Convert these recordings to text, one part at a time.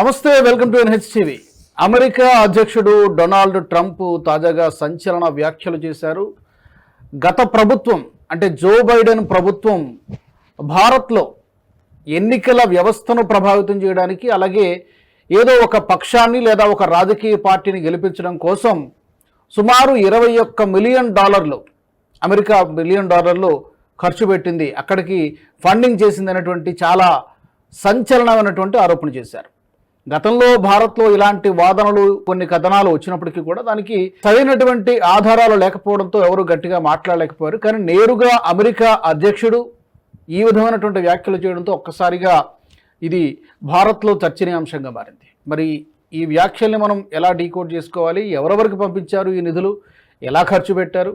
నమస్తే welcome to NHTV. America అధ్యక్షుడు Donald Trump తాజాగా సంచలన వ్యాఖ్యలు చేశారు. గత ప్రభుత్వం అంటే జో బైడెన్ ప్రభుత్వం భారత్లో ఎన్నికల వ్యవస్థను ప్రభావితం చేయడానికి అలాగే ఏదో ఒక పక్షాన్ని లేదా ఒక రాజకీయ పార్టీని గెలిపించడం కోసం సుమారు ఇరవై ఒక్క మిలియన్ డాలర్లు అమెరికా మిలియన్ డాలర్లు ఖర్చు పెట్టింది. అక్కడికి ఫండింగ్ చేసింది అనేటువంటి చాలా సంచలనమైనటువంటి ఆరోపణ చేశారు. గతంలో భారత్లో ఇలాంటి వాదనలు కొన్ని కథనాలు వచ్చినప్పటికీ కూడా దానికి సరైనటువంటి ఆధారాలు లేకపోవడంతో ఎవరు గట్టిగా మాట్లాడలేకపోయారు. కానీ నేరుగా అమెరికా అధ్యక్షుడు ఈ విధమైనటువంటి వ్యాఖ్యలు చేయడంతో ఒక్కసారిగా ఇది భారత్లో చర్చనీయాంశంగా మారింది. మరి ఈ వ్యాఖ్యల్ని మనం ఎలా డీకోడ్ చేసుకోవాలి? ఎవరెవరికి పంపించారు ఈ నిధులు? ఎలా ఖర్చు పెట్టారు?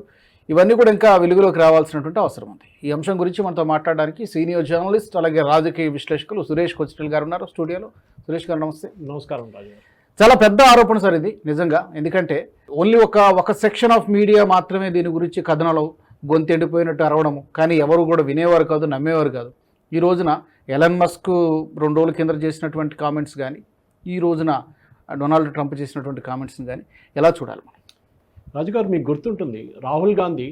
ఇవన్నీ కూడా ఇంకా వెలుగులోకి రావాల్సినటువంటి అవసరం ఉంది. ఈ అంశం గురించి మనతో మాట్లాడడానికి సీనియర్ జర్నలిస్ట్ అలాగే రాజకీయ విశ్లేషకులు సురేష్ కొచ్చిటల్ గారు ఉన్నారు స్టూడియోలో. సురేష్ గారు నమస్తే. నమస్కారం రాజు చాలా పెద్ద ఆరోపణ సార్ ఇది నిజంగా. ఎందుకంటే ఓన్లీ ఒక ఒక సెక్షన్ ఆఫ్ మీడియా మాత్రమే దీని గురించి కథనాలు గొంతెండిపోయినట్టు అరవడము. కానీ ఎవరు కూడా వినేవారు కాదు నమ్మేవారు కాదు. ఈ రోజున ఎలన్ మస్క్ రెండు రోజుల కింద చేసినటువంటి కామెంట్స్ కానీ ఈ రోజున డొనాల్డ్ ట్రంప్ చేసినటువంటి కామెంట్స్ని కానీ ఎలా చూడాలి మనం? రాజు గారు మీకు గుర్తుంటుంది రాహుల్ గాంధీ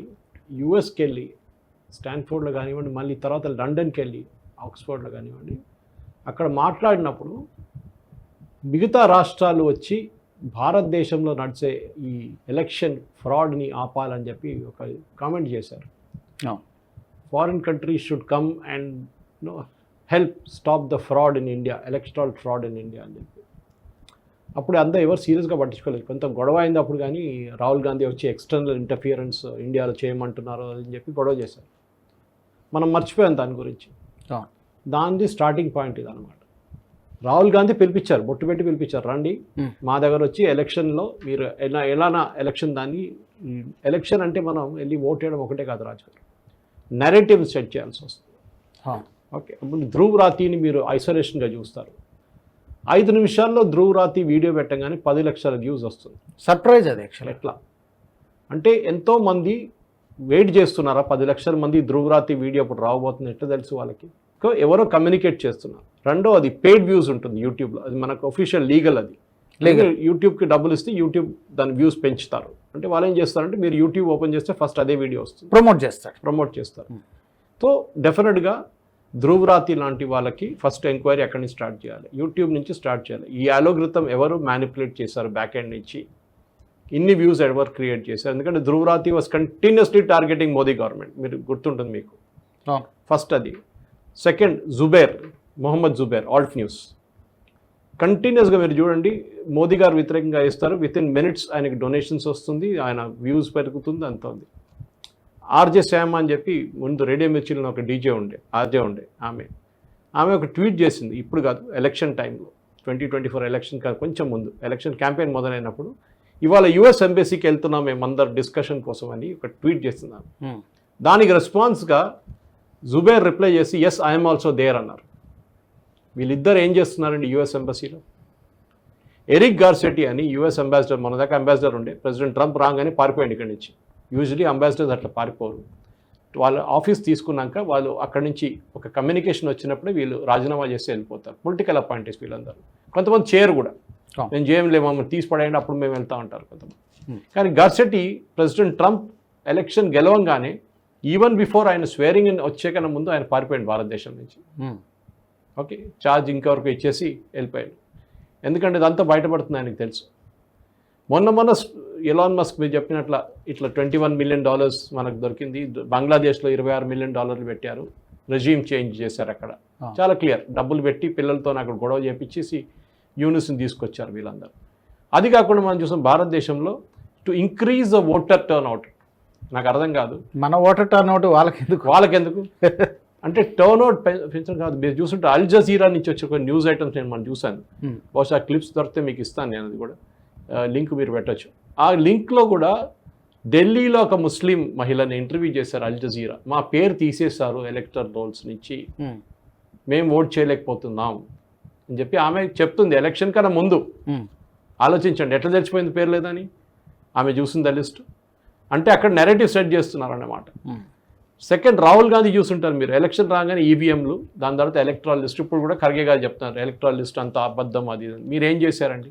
యుఎస్కి వెళ్ళి స్టాన్ఫోర్డ్లో కానివ్వండి మళ్ళీ తర్వాత లండన్కి వెళ్ళి ఆక్స్ఫోర్డ్లో కానివ్వండి అక్కడ మాట్లాడినప్పుడు మిగతా రాష్ట్రాలు వచ్చి భారతదేశంలో నడిచే ఈ ఎలక్షన్ ఫ్రాడ్ని ఆపాలని చెప్పి ఒక కామెంట్ చేశారు. Foreign countries should come and no help stop the fraud in India electoral fraud in India అని చెప్పి. అప్పుడు అంతా ఎవరు సీరియస్గా పట్టించుకోలేదు. కొంత గొడవ అయింది అప్పుడు కానీ రాహుల్ గాంధీ వచ్చి ఎక్స్టర్నల్ ఇంటర్ఫియరెన్స్ ఇండియాలో చేయమంటున్నారు అని చెప్పి గొడవ చేశారు. మనం మర్చిపోయాం దాని గురించి. దానిది స్టార్టింగ్ పాయింట్ ఇది అనమాట రాహుల్ గాంధీ పిలిపించారు బొట్టు పెట్టి పిలిపించారు రండి. మా దగ్గర వచ్చి ఎలక్షన్లో మీరు ఎలా ఎలానా ఎలక్షన్ దాన్ని ఎలక్షన్ అంటే మనం వెళ్ళి ఓట్ వేయడం ఒకటే కాదు రాజు గారు. నెరేటివ్ సెట్ చేయాల్సి వస్తుంది. ఓకే అప్పుడు ధ్రువ్ రాతిని మీరు ఐసోలేషన్గా చూస్తారు. ఐదు నిమిషాల్లో ధ్రువ్ రాతి వీడియో పెట్టగానే పది లక్షల వ్యూస్ వస్తుంది. సర్ప్రైజ్ అది యాక్చువల్ ఎట్లా? అంటే ఎంతో మంది వెయిట్ చేస్తున్నారా? పది లక్షల మంది ధ్రువ్ రాతి వీడియో ఇప్పుడు రాబోతుంది ఎట్లా తెలుసు వాళ్ళకి? సో ఎవరో కమ్యూనికేట్ చేస్తున్నారు. రెండో అది పెయిడ్ వ్యూస్ ఉంటుంది యూట్యూబ్లో అది మనకు ఒఫీషియల్ లీగల్ అది. Legal. యూట్యూబ్కి డబ్బులు ఇస్తే యూట్యూబ్ దాని వ్యూస్ పెంచుతారు. అంటే వాళ్ళు ఏం చేస్తారంటే మీరు యూట్యూబ్ ఓపెన్ చేస్తే ఫస్ట్ అదే వీడియో వస్తుంది. ప్రమోట్ చేస్తాడు ప్రమోట్ చేస్తారు. Hmm. సో డెఫినెట్గా ధ్రువరాతి లాంటి వాళ్ళకి ఫస్ట్ ఎంక్వైరీ ఎక్కడి నుంచి స్టార్ట్ చేయాలి? యూట్యూబ్ నుంచి స్టార్ట్ చేయాలి. ఈ అలోగ్రితం ఎవరు మ్యానిపులేట్ చేశారు బ్యాక్ ఎండ్ నుంచి? ఇన్ని వ్యూస్ ఎవరు క్రియేట్ చేశారు? ఎందుకంటే Dhruv Rathee was continuously targeting Modi government మీరు గుర్తుంటుంది మీకు. ఫస్ట్ అది. Second Zubair Mohammed Zubair Alt News. కంటిన్యూస్గా మీరు చూడండి మోదీ గారు వ్యతిరేకంగా ఇస్తారు విత్ ఇన్ మినిట్స్ ఆయనకి డొనేషన్స్ వస్తుంది ఆయన వ్యూస్ పెరుగుతుంది అంత ఉంది. ఆర్జే శ్యామ అని చెప్పి ముందు రేడియో మిర్చిలో ఒక డీజే ఉండే ఆర్జే ఉండే ఆమె. ఆమె ఒక ట్వీట్ చేసింది ఇప్పుడు కాదు ఎలక్షన్ టైంలో ట్వంటీ ట్వంటీ ఫోర్ ఎలక్షన్ కాదు కొంచెం ముందు ఎలక్షన్ క్యాంపెయిన్ మొదలైనప్పుడు. ఇవాళ యుఎస్ ఎంబసీకి వెళ్తున్నాం మేము అందరు డిస్కషన్ కోసం అని ఒక ట్వీట్ చేస్తున్నాం. దానికి రెస్పాన్స్గా జుబేర్ రిప్లై చేసి ఎస్ ఐఎమ్ ఆల్సో దేర్ అన్నారు. వీళ్ళిద్దరు ఏం చేస్తున్నారండి యుఎస్ ఎంబసీలో ఎరిక్ గార్సెట్టి అని యుఎస్ అంబాసిడర్ మన దాకా అంబాసిడర్ ఉండే. ప్రెసిడెంట్ ట్రంప్ రాగానే పారిపోయాడు ఇక్కడి నుంచి. యూజువలీ అంబాసిడర్స్ అట్లా పారిపోరు. వాళ్ళ ఆఫీస్ తీసుకున్నాక వాళ్ళు అక్కడి నుంచి ఒక కమ్యూనికేషన్ వచ్చినప్పుడే వీళ్ళు రాజీనామా చేసి వెళ్ళిపోతారు. పొలిటికల్ అపాయింటీస్ వీళ్ళందరూ. కొంతమంది చేయరు కూడా. నేను చేయలేము మమ్మల్ని తీసి పడేయండి అప్పుడు మేము వెళ్తా ఉంటారు కొంతమంది. కానీ గర్సెట్టి ప్రెసిడెంట్ ట్రంప్ ఎలక్షన్ గెలవంగానే ఈవెన్ బిఫోర్ ఆయన స్వేరింగ్ ఇన్ వచ్చే కన్నా ముందు ఆయన పారిపోయాడు భారతదేశం నుంచి. ఓకే ఛార్జ్ ఇంకెవరకు ఇచ్చేసి వెళ్ళిపోయాడు. ఎందుకంటే ఇదంతా బయటపడుతుంది ఆయనకు తెలుసు. మొన్న మొన్న ఎలాన్ మస్క్ మీరు చెప్పినట్ల ఇట్లా ట్వంటీ వన్ మిలియన్ డాలర్స్ మనకు దొరికింది. బంగ్లాదేశ్లో ఇరవై ఆరు మిలియన్ డాలర్లు పెట్టారు. రెజ్యూమ్ చేంజ్ చేశారు అక్కడ. చాలా క్లియర్ డబ్బులు పెట్టి పిల్లలతో అక్కడ గొడవ చేపించేసి యూనిస్ని తీసుకొచ్చారు వీళ్ళందరూ. అది కాకుండా మనం చూసాం భారతదేశంలో to increase the voter turnout నాకు అర్థం కాదు. మన ఓటర్ టర్న్ అవుట్ వాళ్ళకి ఎందుకు వాళ్ళకెందుకు? అంటే టర్న్ అవుట్ పెంచడం కాదు. మీరు చూస్తుంటే అల్ జజీరా నుంచి వచ్చే కొన్ని న్యూస్ ఐటమ్స్ నేను మనం చూశాను. బహుశా క్లిప్స్ దొరికితే మీకు ఇస్తాను నేను అది కూడా. లింక్ మీరు పెట్టొచ్చు. ఆ లింక్లో కూడా ఢిల్లీలో ఒక ముస్లిం మహిళని ఇంటర్వ్యూ చేశారు అల్ జజీరా. మా పేరు తీసేశారు ఎలక్టర్ రోల్స్ నుంచి. మేము ఓట్ చేయలేకపోతున్నాం అని చెప్పి ఆమె చెప్తుంది ఎలక్షన్ కన్నా ముందు. ఆలోచించండి. ఎట్లా తెచ్చిపోయింది పేరు లేదని? ఆమె చూసింది లిస్ట్? అంటే అక్కడ నెరేటివ్ సెట్ చేస్తున్నారు అన్నమాట. సెకండ్ రాహుల్ గాంధీ చూస్తుంటారు మీరు. ఎలక్షన్ రాగానే ఈవీఎంలు దాని తర్వాత ఎలక్ట్రాల్ లిస్ట్ ఇప్పుడు కూడా ఖర్గే గారు చెప్తున్నారు ఎలక్ట్రాల్ లిస్ట్ అంత అబద్ధం అది. మీరు ఏం చేశారండి?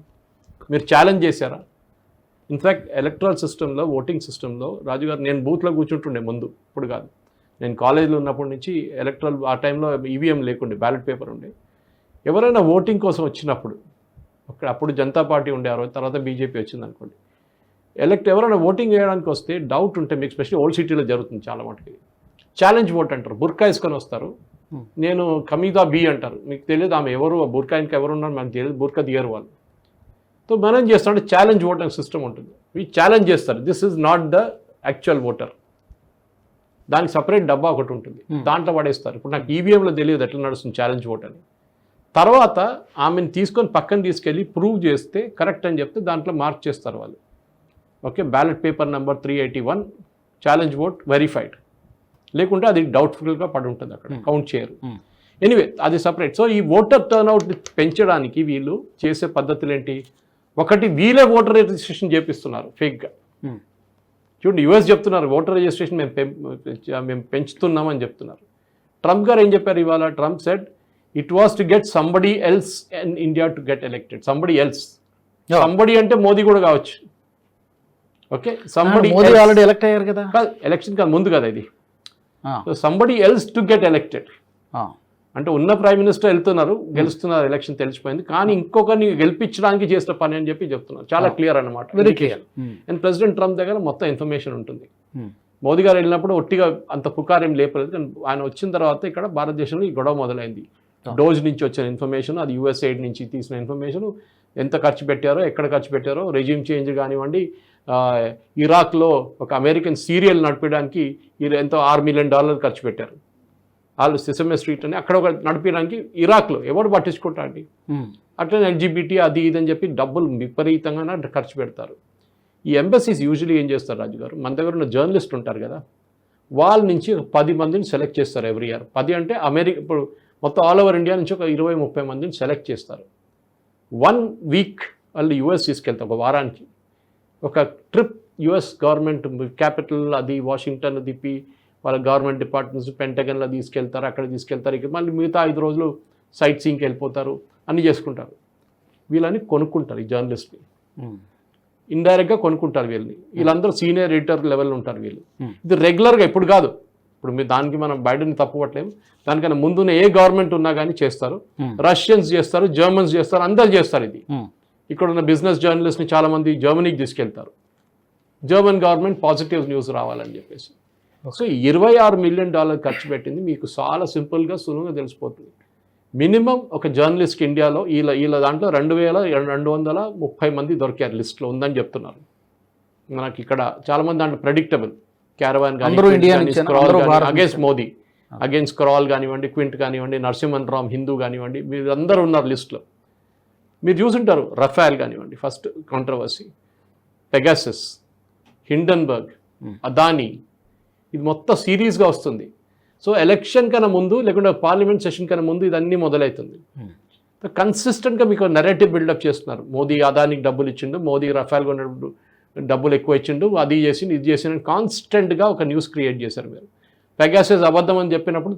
మీరు ఛాలెంజ్ చేశారా? ఇన్ఫ్యాక్ట్ ఎలక్ట్రల్ సిస్టంలో ఓటింగ్ సిస్టంలో రాజు గారు నేను బూత్లో కూర్చుంటుండే ముందు ఇప్పుడు కాదు. నేను కాలేజీలో ఉన్నప్పటి నుంచి ఎలక్ట్రల్ ఆ టైంలో ఈవీఎం లేకుండే బ్యాలెట్ పేపర్ ఉండే. ఎవరైనా ఓటింగ్ కోసం వచ్చినప్పుడు అక్కడ అప్పుడు జనతా పార్టీ ఉండే ఆ రోజు తర్వాత బీజేపీ వచ్చింది అనుకోండి ఎలక్ట్ ఎవరైనా ఓటింగ్ వేయడానికి వస్తే డౌట్ ఉంటే మీకు స్పెషల్లీ ఓల్డ్ సిటీలో జరుగుతుంది చాలా మటుకి. ఛాలెంజ్ ఓట్ అంటారు. బుర్కా వేసుకొని వస్తారు. Hmm. నేను కమీదా బి అంటారు. మీకు తెలియదు ఆమె ఎవరు ఆ బుర్కా ఇంకా ఎవరు ఉన్నారు మనకు తెలియదు. బుర్కా దిగరు వాళ్ళు. సో మనం ఏం చేస్తామంటే ఛాలెంజ్ ఓట్ అనే సిస్టమ్ ఉంటుంది. ఈ ఛాలెంజ్ చేస్తారు. This is not the actual voter దానికి సపరేట్ డబ్బా ఒకటి ఉంటుంది. Hmm. దాంట్లో పడేస్తారు. ఇప్పుడు నాకు ఈవీఎంలో తెలియదు ఎట్లా నడుస్తుంది ఛాలెంజ్ ఓట్ అని. తర్వాత ఆమెను తీసుకొని పక్కన తీసుకెళ్ళి ప్రూవ్ చేస్తే కరెక్ట్ అని చెప్తే దాంట్లో మార్క్ చేస్తారు వాళ్ళు. Okay ballot paper number three eighty one challenge vote verified. లేకుంటే అది డౌట్ఫుల్గా పడి ఉంటుంది అక్కడ Hmm. కౌంట్ చేయరు. Hmm. ఎనివే అది సపరేట్ సో ఈ ఓటర్ టర్న్అవుట్ పెంచడానికి వీళ్ళు చేసే పద్ధతులు ఏంటి ఒకటి వీళ్ళే ఓటర్ రిజిస్ట్రేషన్ చేపిస్తున్నారు ఫేక్గా. Hmm. చూడండి యుఎస్ చెప్తున్నారు ఓటర్ రిజిస్ట్రేషన్ మేము మేము పెంచుతున్నామని చెప్తున్నారు. ట్రంప్ గారు ఏం చెప్పారు ఇవాళ? Trump said it was to get somebody else in India to get elected somebody else. Somebody అంటే మోదీ కూడా కావచ్చు. Okay? Somebody Modi already elect అయ్యారు కదా. ఎలక్షన్ కాదు ముందు కదా ఇది. Somebody else to get elected అంటే ఉన్న ప్రైమ్ మినిస్టర్ వెళ్తున్నారు గెలుస్తున్నారు ఎలక్షన్ తెలిసిపోయింది. కానీ ఇంకొకరిని గెలిపించడానికి చేసిన పని అని చెప్పి చెప్తున్నారు. చాలా క్లియర్ అన్నమాట. Very clear and president Trump దగ్గర మొత్తం ఇన్ఫర్మేషన్ ఉంటుంది. మోదీ గారు వెళ్ళినప్పుడు ఒట్టిగా అంత పుకారేం లేపలేదు. కానీ ఆయన వచ్చిన తర్వాత ఇక్కడ భారతదేశంలో ఈ గొడవ మొదలైంది. డోజ్ నుంచి వచ్చిన ఇన్ఫర్మేషన్ అది యుఎస్ఐడ్ నుంచి తీసిన ఇన్ఫర్మేషన్ ఎంత ఖర్చు పెట్టారో ఎక్కడ ఖర్చు పెట్టారో రెజ్యూమ్ చేంజ్ కానివ్వండి ఇరాక్లో ఒక అమెరికన్ సీరియల్ నడిపడానికి వీళ్ళు ఎంతో ఆరు మిలియన్ డాలర్ ఖర్చు పెట్టారు. వాళ్ళు సిసమే స్ట్రీట్ అని అక్కడ ఒక నడిపించడానికి ఇరాక్లో ఎవరు పట్టించుకుంటా అండి? అట్లనే ఎల్జీబీటీ అది ఇది అని చెప్పి డబ్బులు విపరీతంగా ఖర్చు పెడతారు. ఈ ఎంబసీస్ యూజువలీ ఏం చేస్తారు రాజు గారు మన దగ్గర ఉన్న జర్నలిస్ట్ ఉంటారు కదా వాళ్ళ నుంచి పది మందిని సెలెక్ట్ చేస్తారు ఎవ్రీ ఇయర్. పది అంటే అమెరికా ఇప్పుడు మొత్తం ఆల్ ఓవర్ ఇండియా నుంచి ఒక ఇరవై ముప్పై మందిని సెలెక్ట్ చేస్తారు. వన్ వీక్ వాళ్ళు యుఎస్ తీసుకెళ్తారు ఒక వారానికి. ఒక ట్రిప్ యుఎస్ గవర్నమెంట్ క్యాపిటల్ అది వాషింగ్టన్ తిప్పి వాళ్ళ గవర్నమెంట్ డిపార్ట్మెంట్స్ పెంటగన్లో తీసుకెళ్తారు అక్కడ తీసుకెళ్తారు ఇక మళ్ళీ మిగతా ఐదు రోజులు సైట్ సీయింగ్కి వెళ్ళిపోతారు అన్నీ చేసుకుంటారు. వీళ్ళని కొనుక్కుంటారు ఈ జర్నలిస్ట్ని. ఇండైరెక్ట్గా కొనుక్కుంటారు వీళ్ళని. వీళ్ళందరూ సీనియర్ ఎడిటర్ లెవెల్ ఉంటారు వీళ్ళు. ఇది రెగ్యులర్గా ఎప్పుడు కాదు. ఇప్పుడు మీరు దానికి మనం బయటని తప్పుపట్టలేము దానికన్నా ముందున్న ఏ గవర్నమెంట్ ఉన్నా కానీ చేస్తారు. రష్యన్స్ చేస్తారు జర్మన్స్ చేస్తారు అందరు చేస్తారు ఇది. ఇక్కడ ఉన్న బిజినెస్ జర్నలిస్ట్ని చాలామంది జర్మనీకి తీసుకెళ్తారు. జర్మన్ గవర్నమెంట్ పాజిటివ్ న్యూస్ రావాలని చెప్పేసి. సో ఇరవై ఆరు మిలియన్ డాలర్ ఖర్చు పెట్టింది. మీకు చాలా సింపుల్గా సులువుగా తెలిసిపోతుంది. మినిమం ఒక జర్నలిస్ట్ ఇండియాలో వీళ్ళ వీళ్ళ దాంట్లో రెండు వేల రెండు వందల ముప్పై మంది దొరికారు లిస్ట్లో ఉందని చెప్తున్నారు. మనకి ఇక్కడ చాలా మంది దాంట్లో predictable Caravan Bharat against Modi against Scroll కానివ్వండి క్వింట్ కానివ్వండి నరసింహన్ రామ్ హిందూ కానివ్వండి మీరు అందరూ ఉన్నారు లిస్ట్లో. మీరు చూసుంటారు రఫాల్ కానివ్వండి first controversy Pegasus Hindenburg Hmm. Adani ఇది మొత్తం సిరీస్గా వస్తుంది. సో ఎలక్షన్ కన్నా ముందు లేకుంటే పార్లమెంట్ సెషన్ కన్నా ముందు ఇదన్నీ మొదలవుతుంది కన్సిస్టెంట్గా మీకు నెరేటివ్ బిల్డప్ చేస్తున్నారు. మోదీ అదానికి డబ్బులు ఇచ్చిండు మోదీ రఫాల్ కొన్నప్పుడు డబ్బులు ఎక్కువ ఇచ్చిండు అది చేసిండు ఇది చేసిండు కాన్స్టెంట్గా ఒక న్యూస్ క్రియేట్ చేశారు మీరు. పెగాసెస్ అబద్ధం అని చెప్పినప్పుడు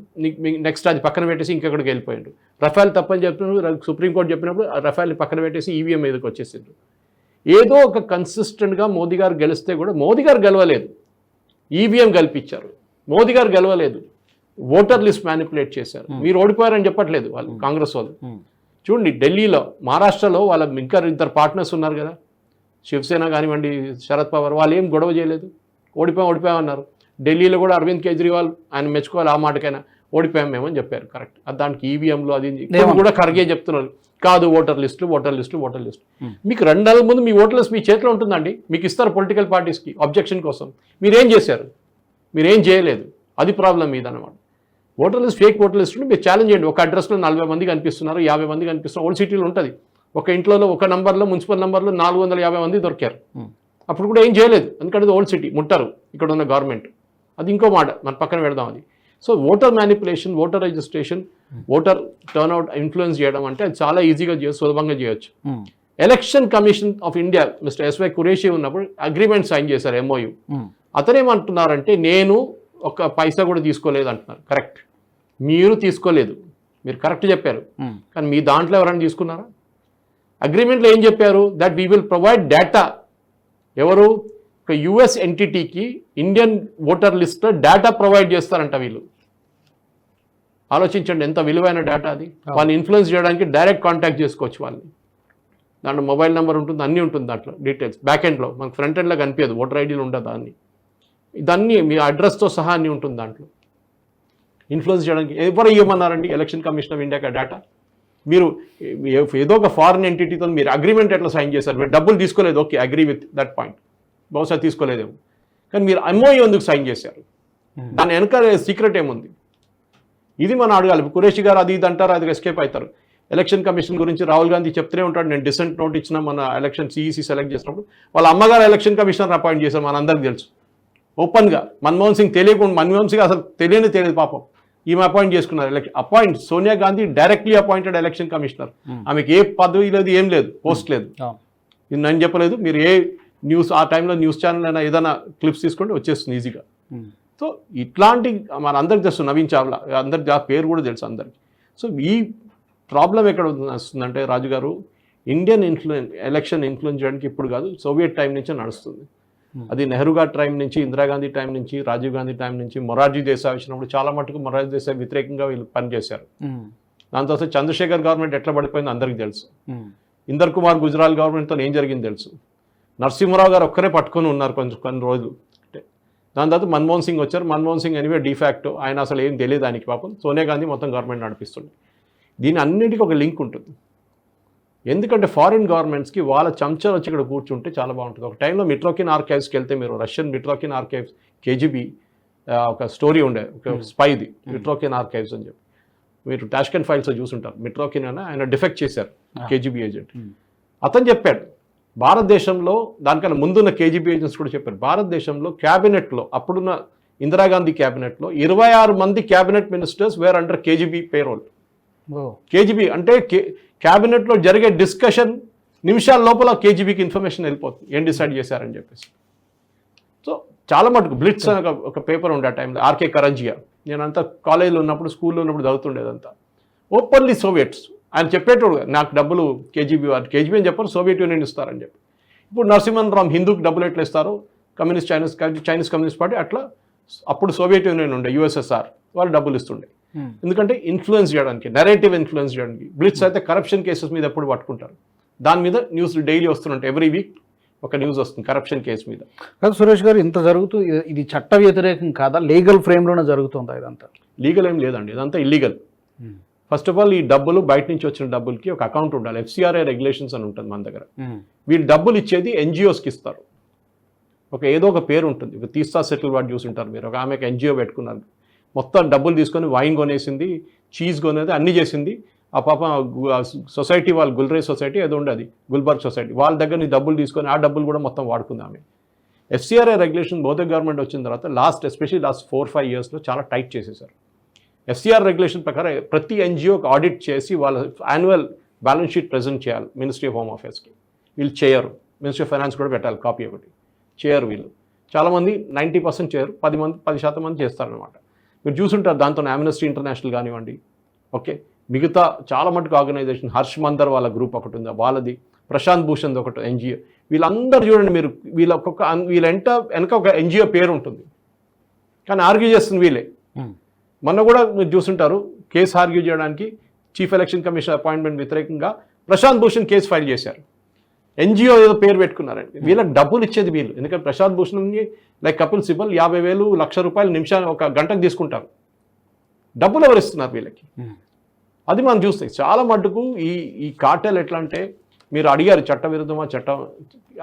నెక్స్ట్ అది పక్కన పెట్టేసి ఇంకెక్కడికి వెళ్ళిపోయిండు. రఫాల్ తప్పని చెప్పినప్పుడు సుప్రీంకోర్టు చెప్పినప్పుడు రఫాల్ని పక్కన పెట్టేసి ఈవీఎం మీదకి వచ్చేసిండు. ఏదో ఒక కన్సిస్టెంట్గా మోదీ గారు గెలిస్తే కూడా మోదీ గారు గెలవలేదు. ఈవీఎం గెలిపించారు మోదీ గారు గెలవలేదు. ఓటర్ లిస్ట్ మ్యానిపులేట్ చేశారు. మీరు ఓడిపోయారని చెప్పట్లేదు వాళ్ళు కాంగ్రెస్ వాళ్ళు. చూడండి ఢిల్లీలో మహారాష్ట్రలో వాళ్ళ ఇంకా ఇద్దరు పార్ట్నర్స్ ఉన్నారు కదా. శివసేన కానివ్వండి శరద్ పవార్ వాళ్ళు ఏం గొడవ చేయలేదు. ఓడిపోయాం ఓడిపోయామన్నారు ఢిల్లీలో కూడా అరవింద్ కేజ్రీవాల్ ఆయన మెచ్చుకోవాలి ఆ మాటకైనా. ఓడిపోయాం మేము అని చెప్పారు. కరెక్ట్ అది దానికి ఈవీఎంలో అది ఇప్పుడు ఏమన్నారు? కూడా ఖర్గే చెప్తున్నారు. కాదు voter list voter list voter list. మీకు రెండు నెలల ముందు మీ ఓటర్ లిస్ట్ మీ చేతిలో ఉంటుందండి. మీకు ఇస్తారు పొలిటికల్ పార్టీస్కి అబ్జెక్షన్ కోసం. మీరేం చేశారు? మీరేం చేయలేదు. అది problem మీదన్నమాట. Voter list fake voter list మీరు ఛాలెంజ్ చేయండి. ఒక అడ్రస్లో నలభై మంది కనిపిస్తున్నారు యాభై మంది కనిపిస్తున్నారు. ఓల్డ్ సిటీలో ఉంటుంది. ఒక ఇంట్లో ఒక నంబర్లో మున్సిపల్ నంబర్లో నాలుగు వందల యాభై మంది దొరికారు. అప్పుడు కూడా ఏం చేయలేదు. ఎందుకంటే ఓల్డ్ సిటీ. ముట్టారు. ఇక్కడ ఉన్న గవర్నమెంట్. అది ఇంకో మాట మన పక్కన పెడదాం అది. So voter manipulation voter registration voter turnout influence చేయడం అంటే అది చాలా ఈజీగా చేయొచ్చు సులభంగా చేయొచ్చు. Election commission of India mister S Y Qureshi ఉన్నప్పుడు అగ్రిమెంట్ సైన్ చేశారు ఎంఓయు అతనేమంటున్నారంటే నేను ఒక్క పైసా కూడా తీసుకోలేదు అంటున్నారు కరెక్ట్ మీరు తీసుకోలేదు. మీరు కరెక్ట్ చెప్పారు. ఉమ్, కానీ మీ దాంట్లో ఎవరైనా తీసుకున్నారా? అగ్రిమెంట్లో ఏం చెప్పారు? That we will provide data ఎవరు? ఒక యుఎస్ ఎంటిటీకి ఇండియన్ ఓటర్ లిస్ట్లో డేటా ప్రొవైడ్ చేస్తారంట వీళ్ళు. ఆలోచించండి ఎంత విలువైన డేటా అది. వాళ్ళు ఇన్ఫ్లుయెన్స్ చేయడానికి డైరెక్ట్ కాంటాక్ట్ చేసుకోవచ్చు వాళ్ళని. దాంట్లో మొబైల్ నెంబర్ ఉంటుంది అన్నీ ఉంటుంది దాంట్లో డీటెయిల్స్ బ్యాక్ ఎండ్లో మనకు ఫ్రంట్ ఎండ్లో కనిపించదు ఓటర్ ఐడీలు ఉండదు అన్ని ఇదన్నీ మీ అడ్రస్తో సహా అన్నీ ఉంటుంది దాంట్లో. ఇన్ఫ్లుయెన్స్ చేయడానికి ఎవరు ఇవ్వమన్నారండి? ఎలక్షన్ కమిషన్ ఆఫ్ ఇండియాకి డేటా మీరు ఏదో ఒక ఫారిన్ ఎంటిటీతో మీరు అగ్రిమెంట్ ఎట్లా సైన్ చేశారు? మీరు డబ్బులు తీసుకోలేదు okay agree with that point బహుశా తీసుకోలేదేమో. కానీ మీరు ఎంఓఈ ఎందుకు సైన్ చేశారు? దాని వెనక సీక్రెట్ ఏముంది? ఇది మనం అడగాలి. కురేషి గారు అది ఇది అంటారు అది ఎస్కేప్ అవుతారు. ఎలక్షన్ కమిషన్ గురించి రాహుల్ గాంధీ చెప్తూనే ఉంటాడు. నేను డిసెంట్ నోట్ ఇచ్చిన మన ఎలక్షన్ సిఈసి సెలెక్ట్ చేసినప్పుడు వాళ్ళ అమ్మగారు ఎలక్షన్ కమిషనర్ అపాయింట్ చేశారు మనందరికీ తెలుసు. ఓపెన్గా మన్మోహన్ సింగ్ తెలియకుండా మన్మోహన్ సింగ్ అసలు తెలియని తెలియదు పాపం. ఈమె అపాయింట్ చేసుకున్నారు. Election appoint Sonia Gandhi directly appointed election commissioner ఆమెకి ఏ పదవి లేదు ఏం లేదు పోస్ట్ లేదు. ఇది నేను చెప్పలేదు. మీరు ఏ న్యూస్ ఆ టైంలో న్యూస్ ఛానల్ అయినా ఏదైనా క్లిప్స్ తీసుకుంటే వచ్చేస్తుంది ఈజీగా. ఉమ్, సో ఇట్లాంటి మన అందరికి తెలుసు నవీన్ చావ్లా. అందరికి ఆ పేరు కూడా తెలుసు అందరికి. సో ఈ ప్రాబ్లం ఎక్కడ వస్తుందంటే రాజు గారు ఇండియన్ ఇన్ఫ్లుయెన్ ఎలక్షన్ ఇన్ఫ్లుయెన్స్ చేయడానికి ఇప్పుడు కాదు సోవియట్ టైం నుంచే నడుస్తుంది. Hmm. అది నెహ్రూ గారి టైం నుంచి ఇందిరాగాంధీ టైం నుంచి రాజీవ్ గాంధీ టైం నుంచి మొరార్జీ దేశాయ్ వచ్చినప్పుడు చాలా మటుకు మొరార్జీ దేశాయ్ వ్యతిరేకంగా వీళ్ళు పనిచేశారు. ఉమ్, దాని తర్వాత చంద్రశేఖర్ గవర్నమెంట్ ఎట్లా పడిపోయిందో అందరికీ తెలుసు. ఇందర్ కుమార్ గుజరాల్ గవర్నమెంట్తో ఏం జరిగింది తెలుసు. నరసింహరావు గారు ఒక్కరే పట్టుకొని ఉన్నారు కొంచెం కొన్ని రోజులు. అంటే దాని తర్వాత మన్మోహన్ సింగ్ వచ్చారు. మన్మోహన్ సింగ్ ఎనివే డిఫాక్ట్ ఆయన అసలు ఏం తెలియదు ఆయనకి పాపం. సోనియా గాంధీ మొత్తం గవర్నమెంట్ నడిపిస్తుంది దీని అన్నిటికీ ఒక లింక్ ఉంటుంది. ఎందుకంటే ఫారిన్ గవర్నమెంట్స్కి వాళ్ళ చెంచాలు వచ్చి ఇక్కడ కూర్చుంటే చాలా బాగుంటుంది. ఒక టైంలో మిట్రోకిన్ ఆర్కైవ్స్కి వెళ్తే మీరు రష్యన్ మిట్రోకిన్ ఆర్కైవ్స్ కేజీబీ ఒక స్టోరీ ఉండే ఒక స్పైది మిట్రోకిన్ ఆర్కైవ్స్ అని చెప్పి. మీరు టాష్కెన్ ఫైల్స్ చూసుంటారు. మిట్రోకిన్ అని ఆయన డిఫెక్ట్ చేశారు కేజీబీ ఏజెంట్. ఉమ్, అతను చెప్పాడు భారతదేశంలో దానికన్నా ముందున్న కేజీబీ ఏజెంట్స్ కూడా చెప్పారు. భారతదేశంలో క్యాబినెట్లో అప్పుడున్న ఇందిరాగాంధీ క్యాబినెట్లో ఇరవై ఆరు మంది cabinet ministers were under KGB payroll. KGB అంటే కే క్యాబినెట్లో జరిగే డిస్కషన్ నిమిషాల లోపల కేజీబీకి ఇన్ఫర్మేషన్ వెళ్ళిపోతుంది. ఏం డిసైడ్ చేశారని చెప్పేసి. సో చాలా మటుకు బ్లిట్స్ అని ఒక- పేపర్ ఉండే ఆ టైంలో ఆర్కే కరంజియా. నేను అంతా కాలేజీలో ఉన్నప్పుడు స్కూల్లో ఉన్నప్పుడు చదువుతుండేదంతా. Openly Soviets. ఆయన చెప్పేటోడు నాకు డబ్బులు కేజీబీ వారు కేజీబీ అని చెప్పారు సోవియట్ యూనియన్ ఇస్తారని చెప్పి ఇప్పుడు నరసింహన్ రామ్ హిందూకి డబ్బులు ఎట్లా ఇస్తారు? Communist Chinese Chinese communist party అట్లా అప్పుడు సోవియట్ యూనియన్ ఉండే యుఎస్ఎస్ఆర్ వాళ్ళు డబ్బులు ఇస్తుండే. ఉమ్, ఎందుకంటే ఇన్ఫ్లుయెన్స్ చేయడానికి నెరేటివ్ ఇన్ఫ్లుయెన్స్ చేయడానికి బ్లిట్స్ అయితే కరప్షన్ కేసెస్ మీద ఎప్పుడు పట్టుకుంటారు. దాని మీద న్యూస్ డైలీ వస్తుంటాయి ఎవ్రీ వీక్ ఒక న్యూస్ వస్తుంది కరప్షన్ కేసు మీద. కాదు సురేష్ గారు ఇంత జరుగుతూ ఇది- చట్ట వ్యతిరేకం కాదా? లీగల్ ఫ్రేమ్లోనే జరుగుతుందా ఇదంతా? లీగల్ ఏం లేదండి ఇదంతా ఇల్లీగల్ ఫస్ట్ ఆఫ్ ఆల్ ఈ డబ్బులు బయట నుంచి వచ్చిన డబ్బులకి ఒక అకౌంట్ ఉండాలి. ఎఫ్సిఆర్ఐ రెగ్యులేషన్స్ అని ఉంటుంది మన దగ్గర. ఉమ్, వీళ్ళు డబ్బులు ఇచ్చేది ఎన్జిఓస్కి ఇస్తారు. ఒక ఏదో ఒక పేరు ఉంటుంది. ఒక తీస్తా సెటిల్ వాడు చూసుంటారు మీరు. ఒక ఆమెకు ఎన్జిఓ పెట్టుకున్నారు. మొత్తం డబ్బులు తీసుకొని వైన్ కొనేసింది చీజ్ కొనేది అన్నీ చేసింది. ఆ పాప సొసైటీ వాళ్ళు గుల్రే సొసైటీ ఏదో ఉండదు. గుల్బర్గ్ సొసైటీ. వాళ్ళ దగ్గర నుంచి డబ్బులు తీసుకొని ఆ డబ్బులు కూడా మొత్తం వాడుకుంది ఆమె. ఎఫ్సిఆర్ఐ రెగ్యులేషన్ బోధ గవర్నమెంట్ వచ్చిన తర్వాత last especially last four five ఇయర్స్లో చాలా టైట్ చేసేసారు. ఎఫ్సిఆర్ రెగ్యులేషన్ ప్రకారం ప్రతి ఎన్జిఓకి ఆడిట్ చేసి వాళ్ళ యాన్యువల్ బ్యాలెన్స్ షీట్ ప్రజెంట్ చేయాలి. మినిస్ట్రీ ఆఫ్ హోమ్ అఫేర్స్కి వీళ్ళు చేయరు. మినిస్ట్రీ ఆఫ్ ఫైనాన్స్ కూడా పెట్టాలి కాపీ ఒకటి. చేయరు వీళ్ళు. చాలామంది నైంటీ పర్సెంట్ చేయరు. పది మంది పది శాతం మంది చేస్తారనమాట మీరు చూసుంటారు దాంతో అమ్నెస్టీ ఇంటర్నేషనల్ కానివ్వండి. ఓకే? మిగతా చాలా మటుకు ఆర్గనైజేషన్ హర్ష్ మందర్ వాళ్ళ గ్రూప్ ఒకటి ఉంది. వాళ్ళది. ప్రశాంత్ భూషణ్ ఒకటి ఎన్జిఓ వీళ్ళందరూ చూడండి మీరు. వీళ్ళ ఒక్కొక్క వీళ్ళ వెంట వెనక ఒక ఎన్జిఓ పేరు ఉంటుంది. కానీ ఆర్గ్యూ చేస్తుంది వీళ్ళే. Hmm. మొన్న కూడా మీరు చూసుంటారు కేసు ఆర్గ్యూ చేయడానికి చీఫ్ ఎలక్షన్ కమిషన్ అపాయింట్మెంట్ వ్యతిరేకంగా ప్రశాంత్ భూషణ్ కేసు ఫైల్ చేశారు. ఎన్జిఓ ఏదో పేరు పెట్టుకున్నారండి. వీళ్ళకి డబ్బులు ఇచ్చేది వీళ్ళు. ఎందుకంటే ప్రశాంత్ భూషణ్ని లైక్ కపిల్ సిబల్ యాభై వేలు లక్ష రూపాయలు నిమిషాలు ఒక గంటకు తీసుకుంటారు. డబ్బులు ఎవరు ఇస్తున్నారు వీళ్ళకి? ఉమ్, అది మనం చూస్తాయి చాలా మటుకు ఈ ఈ కార్టెల్ ఎట్లా అంటే మీరు అడిగారు చట్ట విరుద్ధమా చట్టం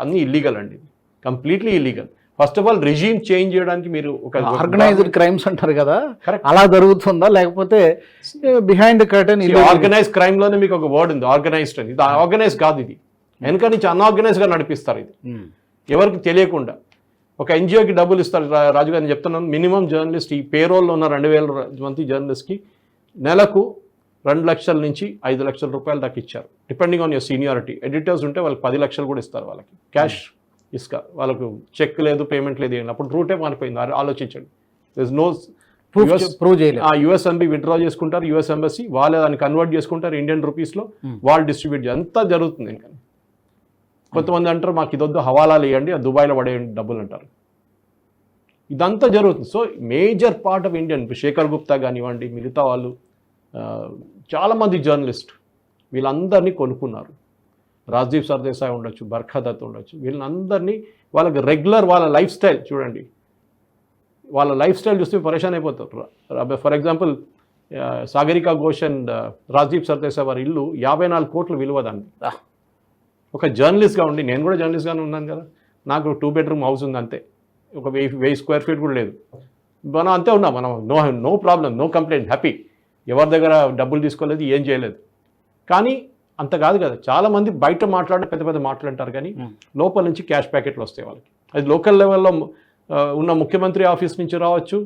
అన్నీ ఇల్లీగల్ అండి. Completely illegal first of all regime change చేయడానికి మీరు ఒక ఆర్గనైజ్డ్ క్రైమ్స్ అంటారు కదా. అలా జరుగుతుందా? లేకపోతే బిహైండ్ కర్టెన్ ఆర్గనైజ్ క్రైమ్లోనే మీకు ఒక వర్డ్ ఉంది ఆర్గనైజ్డ్ అని. ఇది ఆర్గనైజ్ కాదు ఇది. వెనక నుంచి అన్ఆర్గనైజ్గా నడిపిస్తారు ఇది. ఎవరికి తెలియకుండా. ఒక ఎన్జిఓకి డబ్బులు ఇస్తారు రాజు గారిని చెప్తున్నాను. మినిమం జర్నలిస్ట్ ఈ పేరోల్లో ఉన్న రెండు వేల మంది జర్నలిస్ట్కి నెలకు రెండు లక్షల నుంచి ఐదు లక్షల రూపాయలు దాకా ఇచ్చారు. Depending on your seniority editors ఉంటే వాళ్ళకి పది లక్షలు కూడా ఇస్తారు వాళ్ళకి. క్యాష్ ఇసుక. వాళ్ళకు చెక్ లేదు పేమెంట్ లేదు ఏం లేదు. అప్పుడు రూటే మారిపోయింది. ఆ- ఆలోచించండి. దిస్ నో ప్రూఫ్ ప్రూవ్ చేయలేదు. యుఎస్ ఎంబీ విత్డ్రా చేసుకుంటారు. యుఎస్ ఎంబసీ వాళ్ళు దాన్ని కన్వర్ట్ చేసుకుంటారు ఇండియన్ రూపీస్లో Hmm. వాళ్ళు డిస్ట్రిబ్యూట్ అంతా జరుగుతుంది ఇంకా. కొంతమంది అంటారు మాకు ఇదొద్దు హవాలాలు ఇవ్వండి దుబాయ్లో పడేయండి డబ్బులు అంటారు. ఇదంతా జరుగుతుంది. So major part of Indian Shekhar Gupta కానివ్వండి మిగతా వాళ్ళు ఆ, చాలామంది జర్నలిస్ట్ వీళ్ళందరినీ కొనుక్కున్నారు. రాజ్దీప్ సర్దేశాయ్ ఉండొచ్చు బర్ఖా దత్ ఉండొచ్చు. వీళ్ళందరినీ వాళ్ళకి రెగ్యులర్ వాళ్ళ లైఫ్ స్టైల్ చూడండి. వాళ్ళ లైఫ్ స్టైల్ చూస్తే పరేషాన్ అయిపోతారు. For example Sagarika Ghose and Rajdeep Sardesai వారి ఇల్లు యాభై నాలుగు కోట్లు విలువ దాన్ని. ఒక జర్నలిస్ట్గా ఉండి నేను కూడా జర్నలిస్ట్గానే ఉన్నాను కదా. నాకు టూ బెడ్రూమ్ హౌస్ ఉంది అంతే. ఒక వెయ్యి వెయ్యి స్క్వేర్ ఫీట్ కూడా లేదు. మనం అంతే ఉన్నాం. మనం no no problem no complaint happy. ఎవరి దగ్గర డబ్బులు తీసుకోలేదు ఏం చేయలేదు. కానీ అంత కాదు కదా. చాలామంది బయట మాట్లాడే పెద్ద పెద్ద మాటలు అంటారు కానీ. లోపల నుంచి క్యాష్ ప్యాకెట్లు వస్తాయి వాళ్ళకి. అది లోకల్ లెవెల్లో ఉన్న ముఖ్యమంత్రి ఆఫీస్ నుంచి రావచ్చు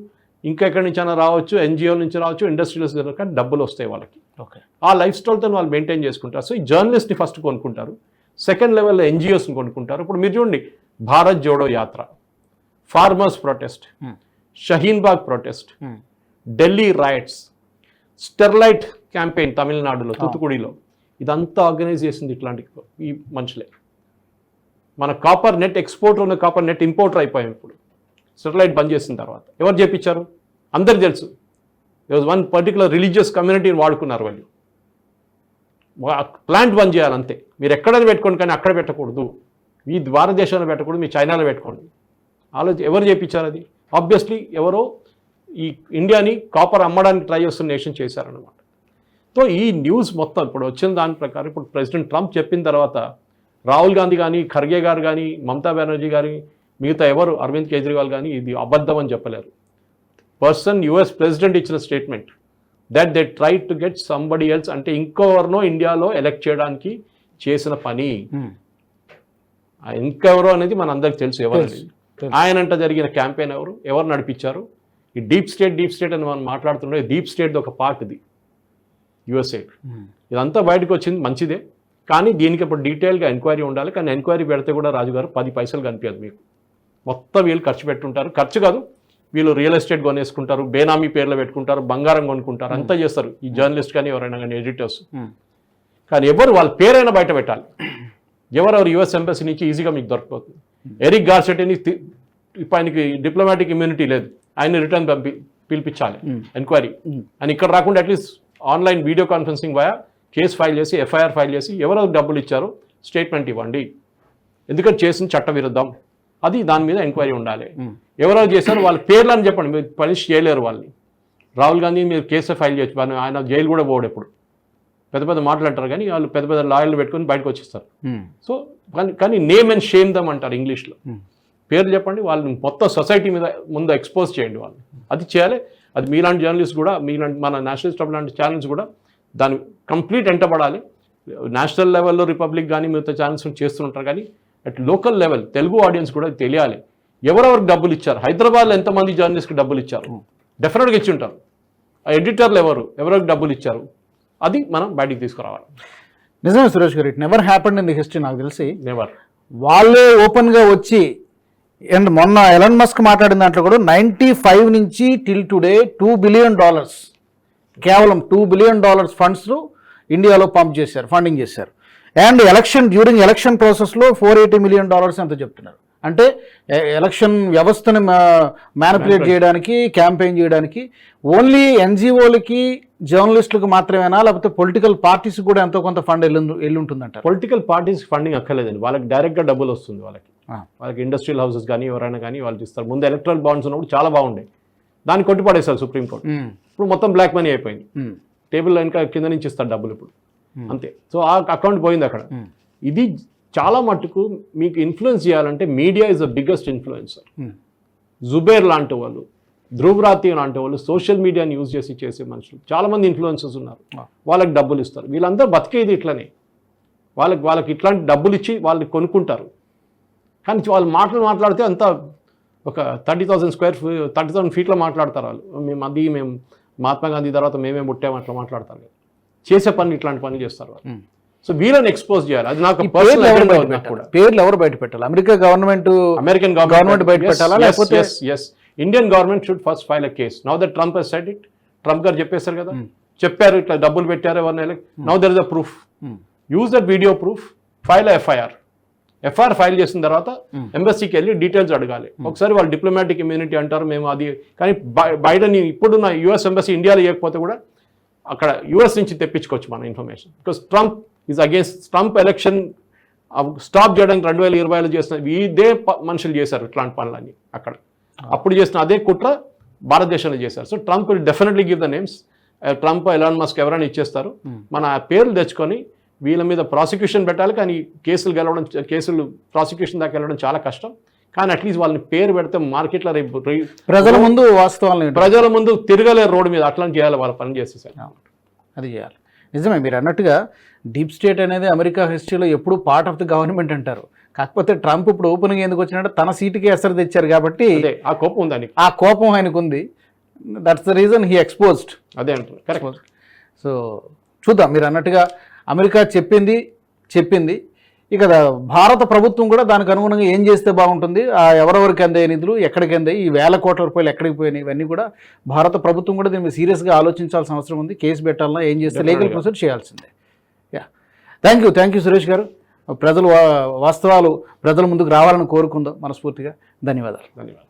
ఇంకా ఎక్కడి నుంచి అయినా రావచ్చు ఎన్జిఓ నుంచి రావచ్చు ఇండస్ట్రియల్స్ కానీ డబ్బులు వస్తాయి వాళ్ళకి. ఓకే. ఆ లైఫ్ స్టైల్తో వాళ్ళు మెయింటైన్ చేసుకుంటారు. సో ఈ జర్నలిస్ట్ని ఫస్ట్ కొనుక్కుంటారు. సెకండ్ లెవెల్లో ఎన్జిఓస్ని కొనుక్కుంటారు. ఇప్పుడు మీరు చూడండి Bharat Jodo Yatra farmers protest. Shaheen Bagh protest Delhi riots Sterlite campaign తమిళనాడులో తూతుకుడిలో. ఇదంతా ఆర్గనైజ్ చేసింది ఇట్లాంటి ఈ మనుషులే. మన కాపర్ నెట్ ఎక్స్పోర్టర్ ఉన్న కాపర్ నెట్ ఇంపోర్టర్ అయిపోయాం ఇప్పుడు. సెటిలైట్ బంద్ చేసిన తర్వాత. ఎవరు చేపించారు? అందరికి తెలుసు. వాజ్ వన్ పర్టికులర్ రిలీజియస్ కమ్యూనిటీని వాడుకున్నారు వాళ్ళు. ప్లాంట్ బంద్ చేయాలంతే మీరు ఎక్కడైనా పెట్టుకోండి కానీ అక్కడ పెట్టకూడదు. మీ భారతదేశంలో పెట్టకూడదు మీ చైనాలో పెట్టుకోండి. ఆలోచి ఎవరు చేపించారు అది? ఆబ్వియస్లీ ఎవరో ఈ ఇండియాని కాపర్ అమ్మడానికి ట్రై చేస్తున్న నేషన్ చేశారనమాట సో ఈ న్యూస్ మొత్తం ఇప్పుడు వచ్చిన దాని ప్రకారం ఇప్పుడు ప్రెసిడెంట్ ట్రంప్ చెప్పిన తర్వాత రాహుల్ గాంధీ కానీ ఖర్గే గారు కానీ మమతా బెనర్జీ గారి మిగతా ఎవరు అరవింద్ కేజ్రీవాల్ కానీ ఇది అబద్ధం అని చెప్పలేరు. పర్సన్ యుఎస్ ప్రెసిడెంట్ ఇచ్చిన statement that they try to get somebody else అంటే ఇంకెవరినో ఇండియాలో ఎలక్ట్ చేయడానికి చేసిన పని. ఇంకెవరో అనేది మన అందరికి తెలుసు ఎవరు. ఆయనంట జరిగిన క్యాంపెయిన్ ఎవరు? ఎవరు నడిపించారు? ఈ డీప్ స్టేట్ డీప్ స్టేట్ అని మనం మాట్లాడుతుండే డీప్ స్టేట్ ఒక పార్ట్ ఇది యుఎస్ఏ. ఇదంతా బయటకు వచ్చింది మంచిదే. కానీ దీనికి ఇప్పుడు డీటెయిల్గా ఎంక్వైరీ ఉండాలి. కానీ ఎంక్వైరీ పెడితే కూడా రాజుగారు పది పైసలు కనిపించదు మీకు. మొత్తం వీళ్ళు ఖర్చు పెట్టుంటారు. ఖర్చు కాదు వీళ్ళు రియల్ ఎస్టేట్ కొనేసుకుంటారు బేనామీ పేర్లు పెట్టుకుంటారు బంగారం కొనుక్కుంటారు. అంతా చేస్తారు. ఈ జర్నలిస్ట్ కానీ ఎవరైనా కానీ ఎడిటర్స్. కానీ ఎవరు వాళ్ళ పేరైనా బయట పెట్టాలి. ఎవరెవరు యుఎస్ ఎంబసీ నుంచి ఈజీగా మీకు దొరికిపోతుంది ఎరిక్ గార్సెట్ని ఆయనకి డిప్లొమాటిక్ ఇమ్యూనిటీ లేదు. ఆయన రిటర్న్ పంపి పిలిపించాలి. ఎంక్వైరీ. అని ఇక్కడ రాకుండా at least online video conferencing via case file చేసి ఎఫ్ఐఆర్ ఫైల్ చేసి ఎవరెవరు డబ్బులు ఇచ్చారో స్టేట్మెంట్ ఇవ్వండి. ఎందుకంటే చేసిన చట్ట విరుద్ధం. అది దాని మీద ఎంక్వైరీ ఉండాలి. ఎవరెవరు చేశారో వాళ్ళ పేర్లు అని చెప్పండి మీరు పనిష్ చేయలేరు వాళ్ళని. రాహుల్ గాంధీ మీరు కేసు ఫైల్ చేయొచ్చు ఆయన జైలు కూడా పోడు ఎప్పుడు. పెద్ద పెద్ద మాట్లాడతారు కానీ వాళ్ళు పెద్ద పెద్ద లాయర్లు పెట్టుకొని బయటకు వచ్చేస్తారు. సో కానీ కానీ నేమ్ అండ్ షేమ్ దమ్ అంటారు ఇంగ్లీష్లో. పేర్లు చెప్పండి వాళ్ళని మొత్తం సొసైటీ మీద ముందు ఎక్స్పోజ్ చేయండి వాళ్ళు అది చేయాలి. అది మీలాంటి జర్నలిస్ట్ కూడా మీలాంటి మన నేషనల్ స్టాప్ లాంటి ఛానల్స్ కూడా దాని కంప్లీట్ ఎంటపడాలి నేషనల్ లెవెల్లో రిపబ్లిక్ కానీ మిగతా ఛానల్స్ చేస్తుంటారు కానీ at local level Telugu audience కూడా తెలియాలి. ఎవరెవరికి డబ్బులు ఇచ్చారు? హైదరాబాద్లో ఎంతమంది జర్నలిస్ట్కి డబ్బులు ఇచ్చారు? డెఫినెట్గా ఇచ్చి ఉంటారు ఆ ఎడిటర్లు ఎవరు? ఎవరికి డబ్బులు ఇచ్చారు? అది మనం బయటికి తీసుకురావాలి. నిజమే Suresh garu it never happened in the history నాకు తెలిసి. నెవర్. వాళ్ళే ఓపెన్గా వచ్చి అండ్ మొన్న ఎలన్ మస్క్ మాట్లాడిన దాంట్లో కూడా నైంటీ ఫైవ్ నుంచి till today two billion dollars కేవలం టూ బిలియన్ డాలర్స్ ఫండ్స్ ఇండియాలో పంప్ చేశారు ఫండింగ్ చేశారు. అండ్ ఎలక్షన్ డ్యూరింగ్ ఎలక్షన్ ప్రాసెస్లో ఫోర్ ఎయిటీ మిలియన్ డాలర్స్ ఎంత చెప్తున్నారు? అంటే ఎలక్షన్ వ్యవస్థను మ్యానిపులేట్ చేయడానికి క్యాంపెయిన్ చేయడానికి ఓన్లీ ఎన్జిఓలకి జర్నలిస్టులకు మాత్రమేనా లేకపోతే పొలిటికల్ పార్టీస్ కూడా ఎంతో కొంత ఫండ్ వెళ్ళి వెళ్ళి ఉంటుందంటారు పొలిటికల్ పార్టీస్ ఫండింగ్ అక్కర్లేదండి. వాళ్ళకి డైరెక్ట్గా డబ్బులు వస్తుంది వాళ్ళకి. వాళ్ళకి ఇండస్ట్రియల్ హౌసెస్ కానీ ఎవరైనా కానీ వాళ్ళు ఇస్తారు. ముందు ఎలక్ట్రల్ బాండ్స్ ఉన్నప్పుడు చాలా బాగుండే దాన్ని కొట్టిపడేస్తారు సుప్రీంకోర్టు ఇప్పుడు మొత్తం బ్లాక్ మనీ అయిపోయింది. టేబుల్ ఇంకా కింద నుంచి ఇస్తారు డబ్బులు ఇప్పుడు. అంతే. సో ఆ అకౌంట్ పోయింది అక్కడ. ఇది చాలా మట్టుకు మీకు ఇన్ఫ్లుయెన్స్ చేయాలంటే media is the biggest influencer. Zubair లాంటి వాళ్ళు ధ్రువరాతి లాంటి వాళ్ళు సోషల్ మీడియాని యూజ్ చేసి చేసే మనుషులు. చాలా మంది ఇన్ఫ్లుయెన్సర్స్ ఉన్నారు. వాళ్ళకి డబ్బులు ఇస్తారు. వీళ్ళందరూ బతికేది ఇట్లనే. వాళ్ళకి వాళ్ళకి ఇట్లాంటి డబ్బులు ఇచ్చి వాళ్ళు కొనుక్కుంటారు. కానీ వాళ్ళు మాటలు మాట్లాడితే అంత ఒక thirty thousand square feet thirty thousand ఫీట్లో మాట్లాడతారు వాళ్ళు. మేము అది మేము మహాత్మా గాంధీ తర్వాత మేమే ముట్టాము అట్లా మాట్లాడతారు చేసే పని ఇట్లాంటి పనులు చేస్తారు వాళ్ళు. సో వీళ్ళని ఎక్స్పోజ్ చేయాలి. అది నాకు పేర్లు ఎవరు బయట పేర్లు ఎవరు బయట పెట్టాలి? అమెరికా గవర్నమెంట్ అమెరికన్ Government బయట పెట్టాలా? లేకపోతే- yes Indian government should first file a case now that Trump he's said it Trump garu చెప్పేశారు కదా. చెప్పారు ఇట్లా డబ్బులు పెట్టారు ఎవరిని? Now there is a proof. Use that video proof file FIR FIR file చేసిన తర్వాత ఎంబసీకి వెళ్ళి డీటెయిల్స్ అడగాలి. ఒకసారి వాళ్ళు డిప్లొమాటిక్ ఇమ్యూనిటీ అంటారు మేము అది కానీ బై- బైడెన్ ఇప్పుడున్న యుఎస్ ఎంబసీ ఇండియాలో ఇవ్వకపోతే కూడా అక్కడ యుఎస్ నుంచి తెప్పించుకోవచ్చు మన information because Trump is against Trump election stop చేయడానికి రెండు వేల ఇరవైలో చేసిన ఇదే మనుషులు చేశారు ఇట్లాంటి పనులన్నీ అక్కడ. అప్పుడు చేసిన అదే కుట్ర భారతదేశంలో చేశారు. So Trump will definitely give the names Trump Elon Musk ఎవరైనా ఇచ్చేస్తారు. మన పేర్లు తెచ్చుకొని వీళ్ళ మీద ప్రాసిక్యూషన్ పెట్టాలి కానీ కేసులు గెలవడం కేసులు ప్రాసిక్యూషన్ దాకా వెళ్ళడం చాలా కష్టం. కానీ అట్లీస్ట్ వాళ్ళని పేరు పెడితే మార్కెట్లో రేపు ప్రజల ముందు వాస్తవాలను ప్రజల ముందు తిరగలేరు రోడ్డు మీద అట్లాంటి చేయాలి వాళ్ళ పని చేసేసారు. అది చేయాలి. నిజమే మీరు అన్నట్టుగా డీప్ స్టేట్ అనేది అమెరికా హిస్టరీలో ఎప్పుడు పార్ట్ ఆఫ్ ది గవర్నమెంట్ అంటారు. కాకపోతే ట్రంప్ ఇప్పుడు ఓపెన్గా ఎందుకు వచ్చినట్టు తన సీటుకి ఎసరు తెచ్చారు కాబట్టి ఆ కోపం ఉంది ఆయనకి ఆ కోపం ఆయనకు ఉంది. That's the reason he exposed అదే అంటారు కరెక్ట్ సో చూద్దాం మీరు అన్నట్టుగా అమెరికా చెప్పింది చెప్పింది. ఇక భారత ప్రభుత్వం కూడా దానికి అనుగుణంగా ఏం చేస్తే బాగుంటుంది? ఆ ఎవరెవరికి అందాయి నిధులు ఎక్కడికి అందాయి ఈ వేల కోట్ల రూపాయలు ఎక్కడికి పోయినాయి ఇవన్నీ కూడా భారత ప్రభుత్వం కూడా దీని మీద సీరియస్గా ఆలోచించాల్సిన అవసరం ఉంది. కేసు పెట్టాలన్నా ఏం చేస్తే లీగల్. ప్రొసీడ్ చేయాల్సిందే. Yeah thank you thank you Suresh garu. ప్రజలు వాస్తవాలు ప్రజల ముందుకు రావాలని కోరుకుందాం మనస్ఫూర్తిగా. ధన్యవాదాలు. ధన్యవాదాలు.